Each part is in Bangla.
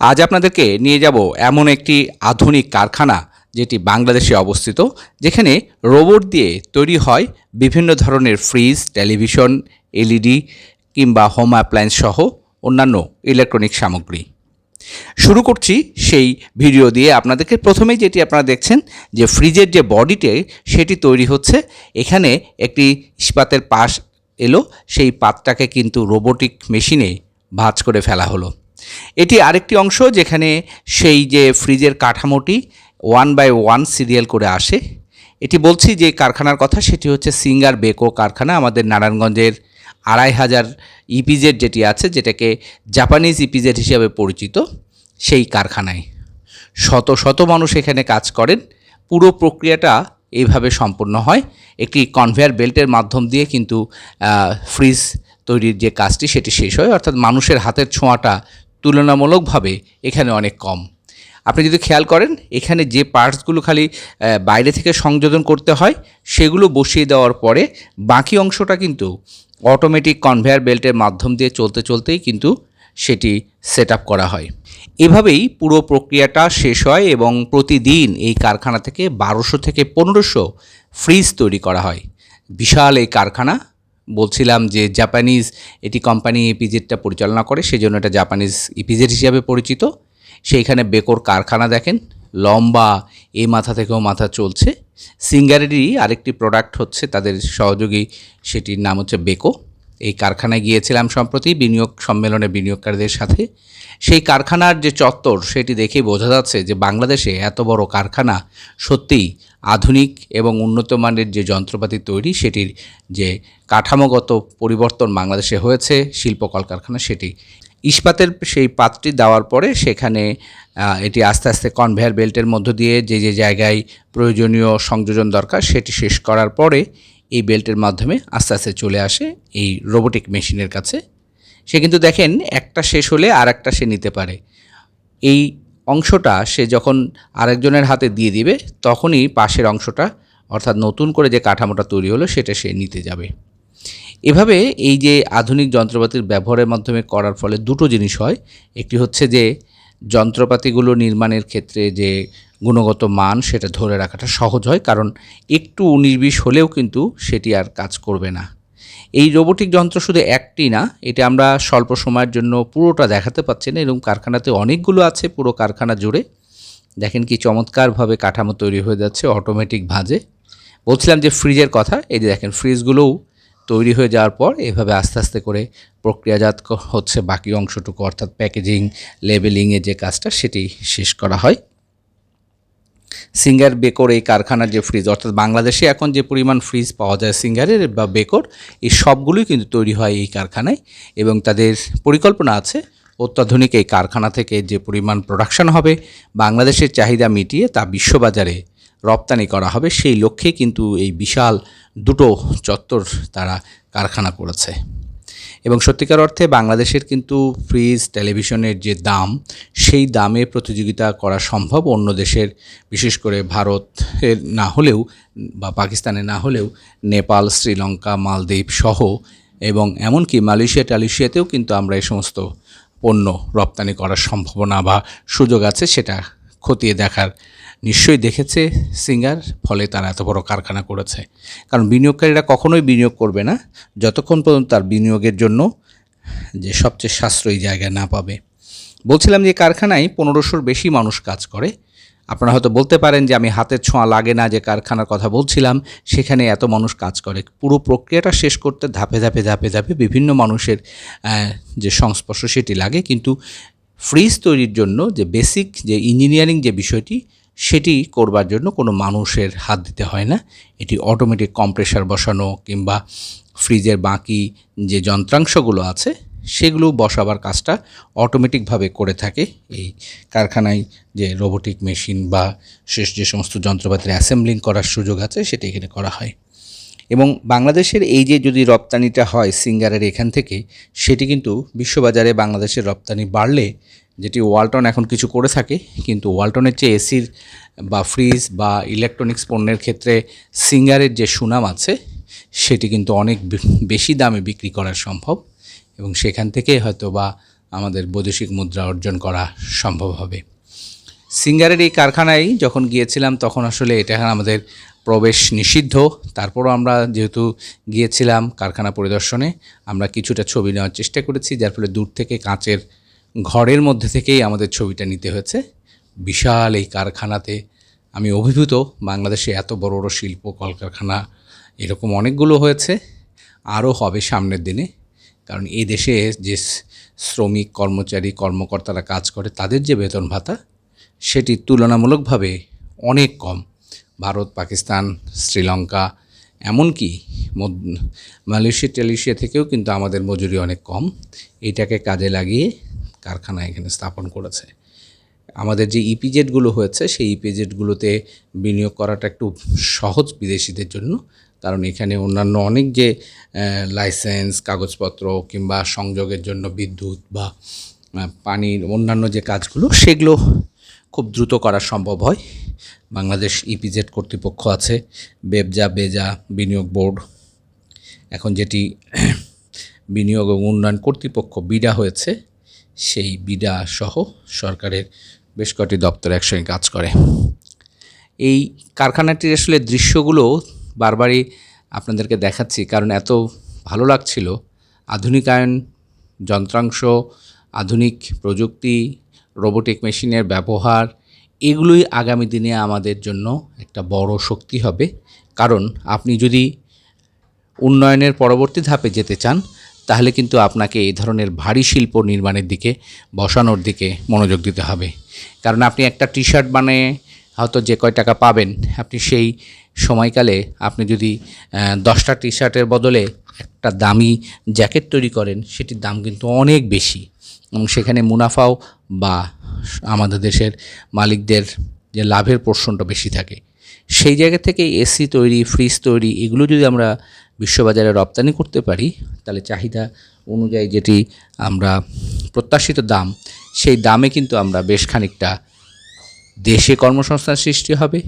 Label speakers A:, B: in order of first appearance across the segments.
A: আজ আপনাদেরকে নিয়ে যাব এমন একটি আধুনিক কারখানা যেটি বাংলাদেশে অবস্থিত, যেখানে রোবট দিয়ে তৈরি হয় বিভিন্ন ধরনের ফ্রিজ, টেলিভিশন, এলইডি কিংবা হোম অ্যাপ্লায়েন্স সহ অন্যান্য ইলেকট্রনিক সামগ্রী। শুরু করছি সেই ভিডিও দিয়ে। আপনাদেরকে প্রথমেই যেটি আপনারা দেখছেন, যে ফ্রিজের যে বডিতে সেটি তৈরি হচ্ছে, এখানে একটি ইস্পাতের পাশ এলো, সেই পাতটাকে কিন্তু রোবোটিক মেশিনে ভাঁজ করে ফেলা হলো। এটি আরেকটি অংশ যেখানে সেই যে ফ্রিজের কাঠামোটি ওয়ান বাই ওয়ান সিরিয়াল করে আসে। এটি বলছি যে কারখানার কথা, সেটি হচ্ছে সিঙ্গার বেকো কারখানা, আমাদের নারায়ণগঞ্জের আড়াই হাজার ইপিজেড যেটি আছে, যেটাকে জাপানিজ ইপিজেড হিসেবে পরিচিত, সেই কারখানায়। শত শত মানুষ এখানে কাজ করেন। পুরো প্রক্রিয়াটা এইভাবে সম্পন্ন হয়। একটি কনভেয়ার বেল্টের মাধ্যম দিয়ে কিন্তু ফ্রিজ তৈরির যে কাজটি, সেটি শেষ হয়। অর্থাৎ মানুষের হাতের ছোঁয়াটা তুলনামূলকভাবে এখানে অনেক কম। আপনি যদি খেয়াল করেন, এখানে যে পার্টসগুলো খালি বাইরে থেকে সংযোজন করতে হয়, সেগুলো বসিয়ে দেওয়ার পরে বাকি অংশটা কিন্তু অটোমেটিক কনভেয়ার বেল্টের মাধ্যম দিয়ে চলতে চলতেই কিন্তু সেটি সেট করা হয়। এভাবেই পুরো প্রক্রিয়াটা শেষ হয় এবং প্রতিদিন এই কারখানা থেকে বারোশো থেকে পনেরোশো ফ্রিজ তৈরি করা হয়। বিশাল এই কারখানা বলছিলাম যে জাপানিজ এটি কোম্পানি ইপিজেডটা পরিচালনা করে, সেজন্য এটা জাপানিজ ইপিজেড হিসাবে পরিচিত। সেইখানে বেকোর কারখানা দেখেন, লম্বা এই মাথা থেকেও মাথা চলছে। সিঙ্গারেরই আরেকটি প্রোডাক্ট হচ্ছে, তাদের সহযোগী, সেটির নাম হচ্ছে বেকো এই কারখানায় গিয়েছিলাম সম্প্রতি, বিনিয়োগ সম্মেলনে বিনিয়োগকারীদের সাথে। সেই কারখানার যে চত্বর, সেটি দেখেই বোঝা যাচ্ছে যে বাংলাদেশে এত বড় কারখানা সত্যিই আধুনিক এবং উন্নত মানের যে যন্ত্রপাতি তৈরি, সেটির যে কাঠামোগত পরিবর্তন বাংলাদেশে হয়েছে, শিল্প কলকারখানা সেটি। ইস্পাতের সেই পাতটি দেওয়ার পরে সেখানে এটি আস্তে আস্তে কনভেয়ার বেল্টের মধ্য দিয়ে যে যে জায়গায় প্রয়োজনীয় সংযোজন দরকার, সেটি শেষ করার পরে এই বেল্টের মাধ্যমে আস্তে আস্তে চলে আসে এই রোবোটিক মেশিনের কাছে। সে কিন্তু দেখেন, একটা শেষ হলে আর একটা সে নিতে পারে। এই অংশটা সে যখন আরেকজনের হাতে দিয়ে দিবে, তখনই পাশের অংশটা, অর্থাৎ নতুন করে যে কাঠামোটা তৈরি হলো, সেটা সে নিতে যাবে। এভাবে এই যে আধুনিক যন্ত্রপাতির ব্যবহারের মাধ্যমে করার ফলে দুটো জিনিস হয়। একটি হচ্ছে যে, যন্ত্রপাতিগুলো নির্মাণের ক্ষেত্রে যে গুণগত মান, সেটা ধরে রাখাটা সহজ হয়, কারণ একটু উনিশ বিশ হলেও কিন্তু সেটি আর কাজ করবে না। এই রোবোটিক যন্ত্র শুধু একটি না, এটা আমরা স্বল্প সময়ের জন্য পুরোটা দেখাতে পাচ্ছি না। এরকম কারখানাতে অনেকগুলো আছে পুরো কারখানা জুড়ে। দেখেন কি চমৎকারভাবে কাঠামো তৈরি হয়ে যাচ্ছে অটোমেটিক ভাঁজে। বলছিলাম যে ফ্রিজের কথা, এই যে দেখেন ফ্রিজগুলোও তৈরি হয়ে যাওয়ার পর এভাবে আস্তে আস্তে করে প্রক্রিয়াজাত হচ্ছে বাকি অংশটুকু, অর্থাৎ প্যাকেজিং লেবেলিংয়ের যে কাজটা, সেটি শেষ করা হয়। সিঙ্গার বেকর এই কারখানার যে ফ্রিজ অর্থাৎ বাংলাদেশে এখন যে পরিমাণ ফ্রিজ পাওয়া যায় সিঙ্গারের বা বেকর, এই সবগুলোই কিন্তু তৈরি হয় এই কারখানায় এবং তাদের পরিকল্পনা আছে অত্যাধুনিক এই কারখানা থেকে যে পরিমাণ প্রোডাকশন হবে, বাংলাদেশের চাহিদা মিটিয়ে তা বিশ্ববাজারে রপ্তানি করা হবে, সেই লক্ষ্যে কিন্তু এই বিশাল দুটো চত্বর তারা কারখানা করেছে। এবং সত্যিকার অর্থে বাংলাদেশের কিন্তু ফ্রিজ, টেলিভিশনের যে দাম, সেই দামে প্রতিযোগিতা করা সম্ভব অন্য দেশের, বিশেষ করে ভারতের না হলেও বা পাকিস্তানে না হলেও নেপাল, শ্রীলঙ্কা, মালদ্বীপ সহ এবং এমনকি মালয়েশিয়া টালিশিয়াতেও কিন্তু আমরা এই সমস্ত পণ্য রপ্তানি করার সম্ভাবনা বা সুযোগ আছে সেটা খতিয়ে দেখার নিশ্চয়ই দেখেছে সিঙ্গার ফলে তারা এত বড় কারখানা করেছে। কারণ বিনিয়োগকারীরা কখনোই বিনিয়োগ করবে না, যতক্ষণ পর্যন্ত তার বিনিয়োগের জন্য যে সবচেয়ে সাশ্রয়ী জায়গা না পাবে। বলছিলাম যে কারখানায় পনেরোশোর বেশি মানুষ কাজ করে। আপনারা হয়তো বলতে পারেন যে আমি হাতের ছোঁয়া লাগে না যে কারখানার কথা বলছিলাম, সেখানে এত মানুষ কাজ করে। পুরো প্রক্রিয়াটা শেষ করতে ধাপে ধাপে ধাপে ধাপে বিভিন্ন মানুষের যে সংস্পর্শ সেটি লাগে। কিন্তু ফ্রিজ তৈরির জন্য যে বেসিক যে ইঞ্জিনিয়ারিং যে বিষয়টি সেটি করবার জন্য কোনো মানুষের হাত দিতে হয় না। এটি অটোমেটিক কম্প্রেসার বসানো কিংবা ফ্রিজের বাকি যে যন্ত্রাংশগুলো আছে, সেগুলো বসাবার কাজটা অটোমেটিকভাবে করে থাকে। এই কারখানায় যে রোবোটিক মেশিন বা শেষ যে সমস্ত যন্ত্রপাতির অ্যাসেম্বলিং করার সুযোগ আছে, সেটা এখানে করা হয়। এবং বাংলাদেশের এই যে যদি রপ্তানিটা হয় সিঙ্গারের এখান থেকে, সেটি কিন্তু বিশ্ববাজারে বাংলাদেশের রপ্তানি বাড়লে যেটি ওয়ালটন এখন কিছু করে থাকে, কিন্তু ওয়ালটনের চেয়ে এসির বা ফ্রিজ বা ইলেকট্রনিক্স পণ্যের ক্ষেত্রে সিঙ্গারের যে সুনাম আছে, সেটি কিন্তু অনেক বেশি দামে বিক্রি করা সম্ভব এবং সেখান থেকে হয়তো বা আমাদের বৈদেশিক মুদ্রা অর্জন করা সম্ভব হবে। সিঙ্গারের এই কারখানায় যখন গিয়েছিলাম, তখন আসলে এটা আমাদের প্রবেশ নিষিদ্ধ। তারপরও আমরা যেহেতু গিয়েছিলাম কারখানা পরিদর্শনে, আমরা কিছুটা ছবি নেওয়ার চেষ্টা করেছি, যার ফলে দূর থেকে কাঁচের ঘরের মধ্যে থেকেই আমাদের ছবিটা নিতে হয়েছে। বিশাল এই কারখানাতে আমি অভিভূত, বাংলাদেশে এত বড় বড় শিল্প কলকারখানা, এরকম অনেকগুলো হয়েছে। আরও হবে সামনের দিনে, কারণ এই দেশে যে শ্রমিক, কর্মচারী, কর্মকর্তারা কাজ করে, তাদের যে বেতন ভাতা, সেটি তুলনামূলকভাবে অনেক কম। ভারত, পাকিস্তান, শ্রীলঙ্কা, এমনকি মালয়েশিয়া টেলিশিয়া থেকেও কিন্তু আমাদের মজুরি অনেক কম। এটাকে কাজে লাগিয়ে কারখানা এখানে স্থাপন করেছে। আমাদের যে ইপিজেডগুলো হয়েছে, সেই ইপিজেডগুলোতে বিনিয়োগ করাটা একটু সহজ বিদেশিদের জন্য, কারণ এখানে অন্যান্য অনেক যে লাইসেন্স কাগজপত্র কিংবা সংযোগের জন্য বিদ্যুৎ বা পানির অন্যান্য যে কাজগুলো, সেগুলো খুব দ্রুত করা সম্ভব হয়। বাংলাদেশ ইপিজেড কর্তৃপক্ষ আছে, বেবজা বেজা বিনিয়োগ বোর্ড। এখন যেটি বিনিয়োগ এবং উন্নয়ন কর্তৃপক্ষ বিডা হয়েছে সেই বিডা সহ সরকারের বেশ কটি দপ্তর একসঙ্গে কাজ করে। এই কারখানাটির আসলে দৃশ্যগুলো বারবারই আপনাদেরকে দেখাচ্ছি, কারণ এত ভালো লাগছিল। আধুনিকায়ন যন্ত্রাংশ, আধুনিক প্রযুক্তি, রোবোটিক মেশিনের ব্যবহার, এগুলোই আগামী দিনে আমাদের জন্য একটা বড় শক্তি হবে। কারণ আপনি যদি উন্নয়নের পরবর্তী ধাপে যেতে চান তাহলে কিন্তু আপনাকে এই ধরনের ভারী শিল্প নির্মাণের দিকে, বসানোর দিকে মনোযোগ দিতে হবে। কারণ আপনি একটা টি শার্ট বানিয়ে হয়তো যে কয় টাকা পাবেন, আপনি সেই সময়কালে আপনি যদি দশটা টি শার্টের বদলে একটা দামি জ্যাকেট তৈরি করেন, সেটির দাম কিন্তু অনেক বেশি। এবং সেখানে মুনাফাও বা আমাদের দেশের মালিকদের যে লাভের পোর্শনটা বেশি থাকে। সেই জায়গা থেকে এসি তৈরি, ফ্রিজ তৈরি, এগুলো যদি আমরা বিশ্ববাজারে রপ্তানি করতে পারি, তাহলে চাহিদা অনুযায়ী যেটি আমরা প্রত্যাশিত দাম, সেই দামে কিন্তু আমরা বেশ খানিকটা দেশে কর্মসংস্থান সৃষ্টি হবে,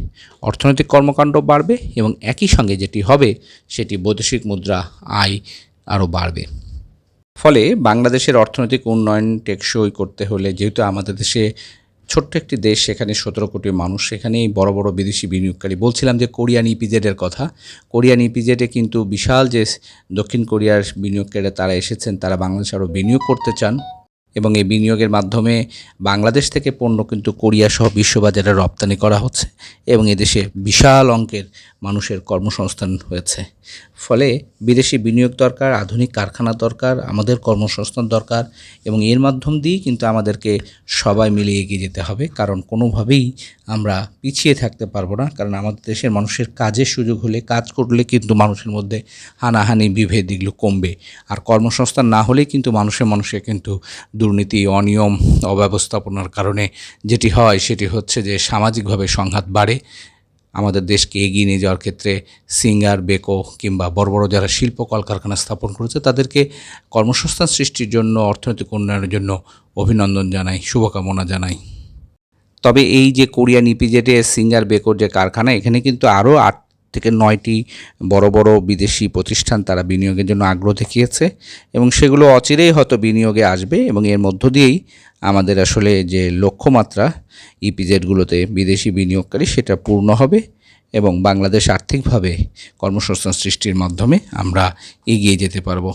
A: অর্থনৈতিক কর্মকাণ্ড বাড়বে এবং একই সঙ্গে যেটি হবে, সেটি বৈদেশিক মুদ্রা আয় আরও বাড়বে। ফলে বাংলাদেশের অর্থনৈতিক উন্নয়ন টেকসই করতে হলে যেহেতু আমাদের দেশে ছোট্ট একটি দেশ সেখানে সতেরো কোটি মানুষ, সেখানেই বড় বড় বিদেশি বিনিয়োগকারী। বলছিলাম যে কোরিয়ান ইপিজেডের কথা। কোরিয়ান ইপিজেডে কিন্তু বিশাল যে দক্ষিণ কোরিয়ার বিনিয়োগকারীরা তারা এসেছেন, তারা বাংলাদেশে আরও বিনিয়োগ করতে চান। এবং এই বিনিয়োগের মাধ্যমে বাংলাদেশ থেকে পণ্য কিন্তু কোরিয়া সহ বিশ্ববাজারে রপ্তানি করা হচ্ছে এবং এদেশে বিশাল অঙ্কের মানুষের কর্মসংস্থান হয়েছে। ফলে বিদেশি বিনিয়োগ দরকার, আধুনিক কারখানা দরকার, আমাদের কর্মসংস্থান দরকার এবং এর মাধ্যম দিয়েই কিন্তু আমাদেরকে সবাই মিলে এগিয়ে যেতে হবে। কারণ কোনোভাবেই আমরা পিছিয়ে থাকতে পারব না। কারণ আমাদের দেশের মানুষের কাজের সুযোগ হলে, কাজ করলে কিন্তু মানুষের মধ্যে হানাহানি, বিভেদ এগুলো কমবে। আর কর্মসংস্থান না হলে কিন্তু মানুষের মানুষে কিন্তু দুর্নীতি, অনিয়ম, অব্যবস্থাপনার কারণে যেটি হয় সেটি হচ্ছে যে সামাজিকভাবে সংঘাত বাড়ে। আমাদের দেশকে এগিয়ে নিয়ে যাওয়ার ক্ষেত্রে সিঙ্গার, বেকো কিংবা বড় বড় যারা শিল্প কলকারখানা স্থাপন করেছে, তাদেরকে কর্মসংস্থান সৃষ্টির জন্য, অর্থনৈতিক উন্নয়নের জন্য অভিনন্দন জানাই, শুভকামনা জানাই। তবে এই যে কোরিয়ান ইপিজেটে সিঙ্গার, বেকোর যে কারখানা, এখানে কিন্তু আরও আট থেকে নয়টি বড় বড় বিদেশি প্রতিষ্ঠান তারা বিনিয়োগের জন্য আগ্রহ দেখিয়েছে এবং সেগুলো অচিরেই হয়তো বিনিয়োগে আসবে এবং এর মধ্য দিয়েই আমাদের আসলে যে লক্ষ্যমাত্রা ইপিজেডগুলোতে বিদেশি বিনিয়োগকারী সেটা পূর্ণ হবে এবং বাংলাদেশ আর্থিকভাবে কর্মসংস্থান সৃষ্টির মাধ্যমে আমরা এগিয়ে যেতে পারব।